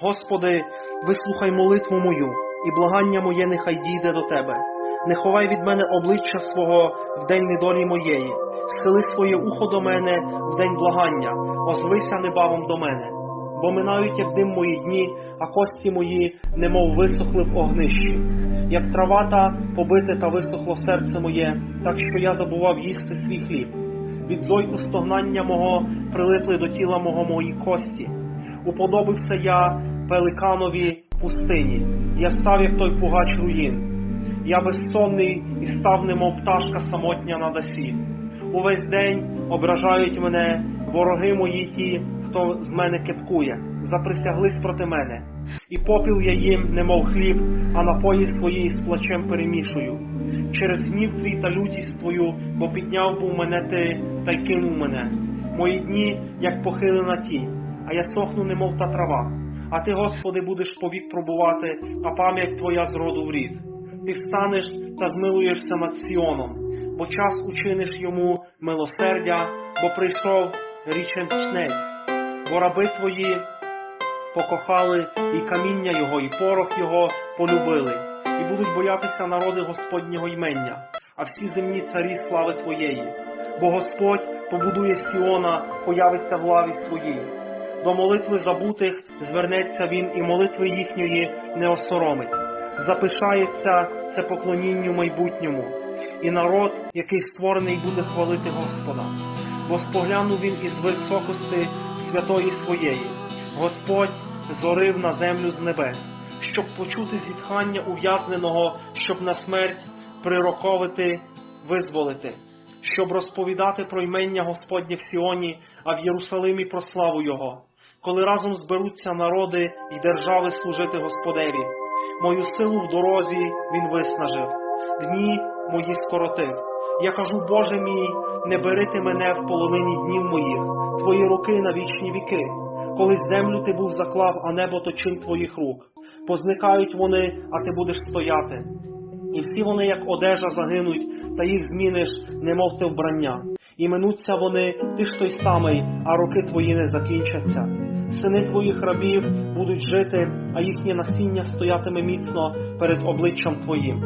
Господи, вислухай молитву мою, і благання моє нехай дійде до Тебе. Не ховай від мене обличчя свого в день недолі моєї, схили своє ухо до мене в день благання, озвися небавом до мене. Бо минають, як дим мої дні, а кості мої, немов висохли в огнищі. Як трава та побите та висохло серце моє, так що я забував їсти свій хліб. Від зойку стогнання мого прилипли до тіла мого мої кості. Уподобився я пеликанові пустині, я став, як той пугач руїн. Я безсонний і став, немов пташка самотня на дасі. Увесь день ображають мене вороги мої ті, хто з мене кепкує, заприсяглись проти мене. І попіл я їм, немов хліб, а напої свої з плачем перемішую. Через гнів твій та лютість твою, бо підняв був мене ти та й кинув мене. Мої дні, як похилена тінь, а я сохну, немов та трава. А ти, Господи, будеш повік пробувати, а пам'ять твоя з роду в рід. Ти встанеш та змилуєшся над Сіоном, бо час учиниш йому милосердя, бо прийшов річенчнець, бо раби твої покохали і каміння його, і порох його полюбили, і будуть боятися народи Господнього ймення, а всі земні царі слави Твоєї. Бо Господь побудує Сіона, появиться в лаві своїй. До молитви забутих звернеться він, і молитви їхньої не осоромить. Запишається це поклонінню майбутньому, і народ, який створений, буде хвалити Господа. Бо споглянув він із високости святої своєї. Господь зорив на землю з небес, щоб почути зітхання ув'язненого, щоб на смерть прироковити, визволити, щоб розповідати про ймення Господнє в Сіоні, а в Єрусалимі про славу Його, коли разом зберуться народи і держави служити Господеві. Мою силу в дорозі він виснажив, дні мої скоротив. Я кажу, Боже мій, не бери ти мене в половині днів моїх, твої руки на вічні віки. Колись землю ти був заклав, а небо то чин твоїх рук. Позникають вони, а ти будеш стояти. І всі вони, як одежа, загинуть, та їх зміниш, немов те вбрання. І минуться вони, ти ж той самий, а роки твої не закінчаться. Сини твоїх рабів будуть жити, а їхнє насіння стоятиме міцно перед обличчям твоїм.